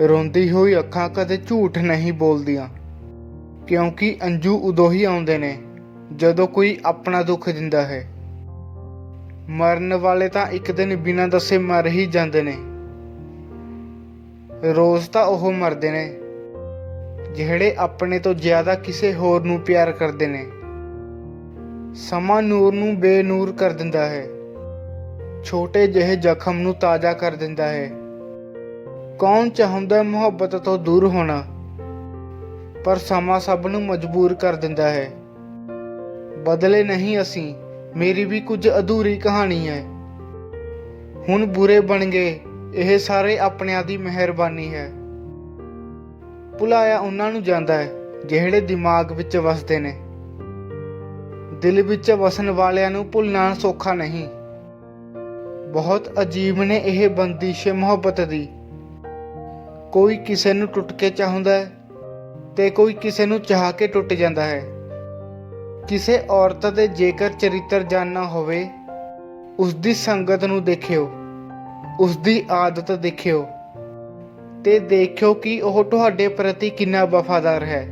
ਰੋਂਦੀ ਹੋਈ ਅੱਖਾਂ ਕਦੇ ਝੂਠ ਨਹੀਂ ਬੋਲਦੀਆਂ। ਕਿਉਂਕਿ ਅੰਜੂ ਉਦੋਂ ਹੀ ਆਉਂਦੇ ਨੇ, ਜਦੋਂ ਕੋਈ ਆਪਣਾ ਦੁੱਖ ਦਿੰਦਾ ਹੈ। ਮਰਨ ਵਾਲੇ ਤਾਂ ਇੱਕ ਦਿਨ ਬਿਨਾਂ ਦੱਸੇ ਮਰ ਹੀ ਜਾਂਦੇ ਨੇ। ਰੋਜ਼ ਤਾਂ ਉਹ ਮਰਦੇ ਨੇ, ਜਿਹੜੇ ਆਪਣੇ ਤੋਂ ਜ਼ਿਆਦਾ ਕਿਸੇ ਹੋਰ ਨੂੰ ਪਿਆਰ ਕਰਦੇ ਨੇ। ਸਮਾਂ ਨੂਰ ਨੂੰ ਬੇਨੂਰ ਕਰ ਦਿੰਦਾ ਹੈ। ਛੋਟੇ ਜਿਹੇ ਜ਼ਖਮ ਨੂੰ ਤਾਜ਼ਾ ਕਰ ਦਿੰਦਾ ਹੈ। ਕੌਣ ਚਾਹੁੰਦਾ ਮੁਹੱਬਤ ਤੋਂ ਦੂਰ ਹੋਣਾ, ਪਰ ਸਮਾਂ ਸਭ ਨੂੰ ਮਜਬੂਰ ਕਰ ਦਿੰਦਾ ਹੈ। ਬਦਲੇ ਨਹੀਂ ਅਸੀਂ, ਮੇਰੀ ਵੀ ਕੁਝ ਅਧੂਰੀ ਕਹਾਣੀ ਹੈ। ਹੁਣ ਬੁਰੇ ਬਣ ਗਏ, ਇਹ ਸਾਰੇ ਆਪਣਿਆਂ ਦੀ ਮਿਹਰਬਾਨੀ ਹੈ। ਭੁਲਾਇਆ ਉਹਨਾਂ ਨੂੰ ਜਾਂਦਾ ਹੈ, ਜਿਹੜੇ ਦਿਮਾਗ ਵਿੱਚ ਵਸਦੇ ਨੇ। ਦਿਲ ਵਿੱਚ ਵਸਣ ਵਾਲਿਆਂ ਨੂੰ ਭੁੱਲਣਾ ਸੌਖਾ ਨਹੀਂ। ਬਹੁਤ ਅਜੀਬ ਨੇ ਇਹ ਬੰਦਿਸ਼ ਮੁਹੱਬਤ ਦੀ। ਕੋਈ ਕਿਸੇ ਨੂੰ ਟੁੱਟ ਕੇ ਚਾਹੁੰਦਾ ਹੈ ਤੇ ਕੋਈ ਕਿਸੇ ਨੂੰ ਚਾਹ ਕੇ ਟੁੱਟ ਜਾਂਦਾ ਹੈ। ਕਿਸੇ ਔਰਤ ਦੇ ਜੇਕਰ ਚਰਿੱਤਰ ਜਾਣਨਾ ਹੋਵੇ ਉਸ ਦੀ ਸੰਗਤ ਨੂੰ ਦੇਖਿਓ ਉਸ ਦੀ ਆਦਤ ਦੇਖਿਓ ਤੇ ਦੇਖਿਓ ਕਿ ਉਹ ਤੁਹਾਡੇ ਪ੍ਰਤੀ ਕਿੰਨਾ ਵਫਾਦਾਰ ਹੈ।